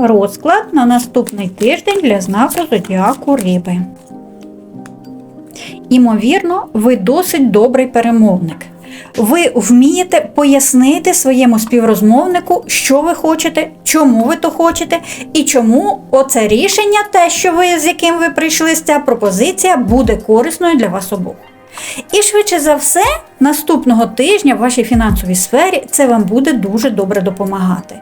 Розклад на наступний тиждень для знаку зодіаку Риби. Імовірно, ви досить добрий перемовник. Ви вмієте пояснити своєму співрозмовнику, що ви хочете, чому ви то хочете, і чому оце рішення, те, що ви з яким ви прийшли, ця пропозиція буде корисною для вас обох. І швидше за все, наступного тижня в вашій фінансовій сфері це вам буде дуже добре допомагати.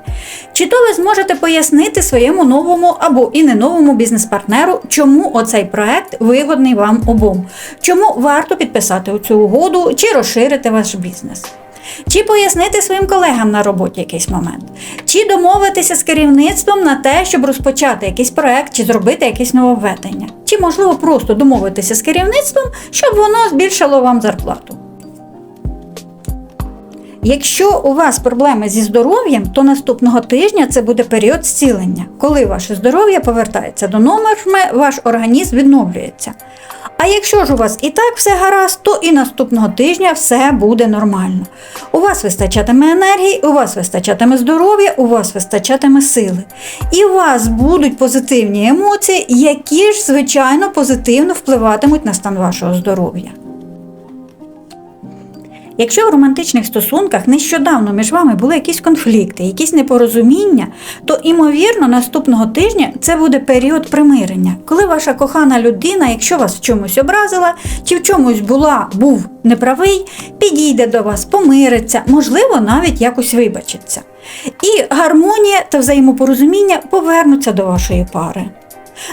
Чи то ви зможете пояснити своєму новому або і не новому бізнес-партнеру, чому оцей проект вигодний вам обом, чому варто підписати цю угоду чи розширити ваш бізнес. Чи пояснити своїм колегам на роботі якийсь момент, чи домовитися з керівництвом на те, щоб розпочати якийсь проект, чи зробити якесь нововведення, чи можливо просто домовитися з керівництвом, щоб воно збільшило вам зарплату. Якщо у вас проблеми зі здоров'ям, то наступного тижня це буде період зцілення, коли ваше здоров'я повертається до норми, ваш організм відновлюється. А якщо ж у вас і так все гаразд, то і наступного тижня все буде нормально. У вас вистачатиме енергії, у вас вистачатиме здоров'я, у вас вистачатиме сили. І у вас будуть позитивні емоції, які ж, звичайно, позитивно впливатимуть на стан вашого здоров'я. Якщо в романтичних стосунках нещодавно між вами були якісь конфлікти, якісь непорозуміння, то імовірно наступного тижня це буде період примирення, коли ваша кохана людина, якщо вас в чомусь образила, чи в чомусь була, був неправий, підійде до вас, помириться, можливо, навіть якось вибачиться. І гармонія та взаємопорозуміння повернуться до вашої пари.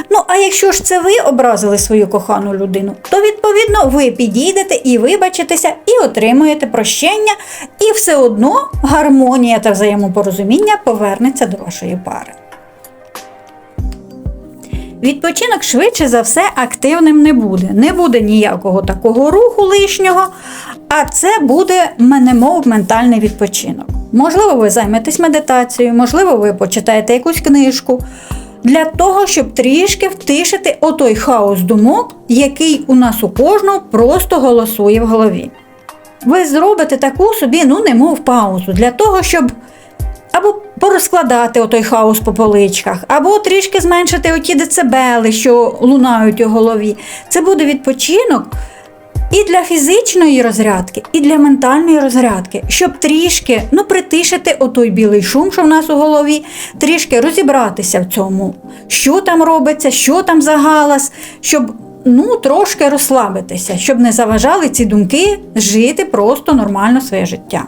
Ну, а якщо ж це ви образили свою кохану людину, то відповідно ви підійдете і вибачитеся, і отримуєте прощення, і все одно гармонія та взаємопорозуміння повернеться до вашої пари. Відпочинок швидше за все активним не буде. Не буде ніякого такого руху лишнього, а це буде немов ментальний відпочинок. Можливо, ви займетесь медитацією, можливо, ви почитаєте якусь книжку для того, щоб трішки втишити отой хаос думок, який у нас у кожного просто голосує в голові. Ви зробите таку собі, ну, немов паузу, для того, щоб або порозкладати отой хаос по поличках, або трішки зменшити оті децибели, що лунають у голові. Це буде відпочинок. І для фізичної розрядки, і для ментальної розрядки, щоб трішки ну, притишити отой білий шум, що в нас у голові, трішки розібратися в цьому, що там робиться, що там за галас, щоб ну, трошки розслабитися, щоб не заважали ці думки жити просто нормально своє життя.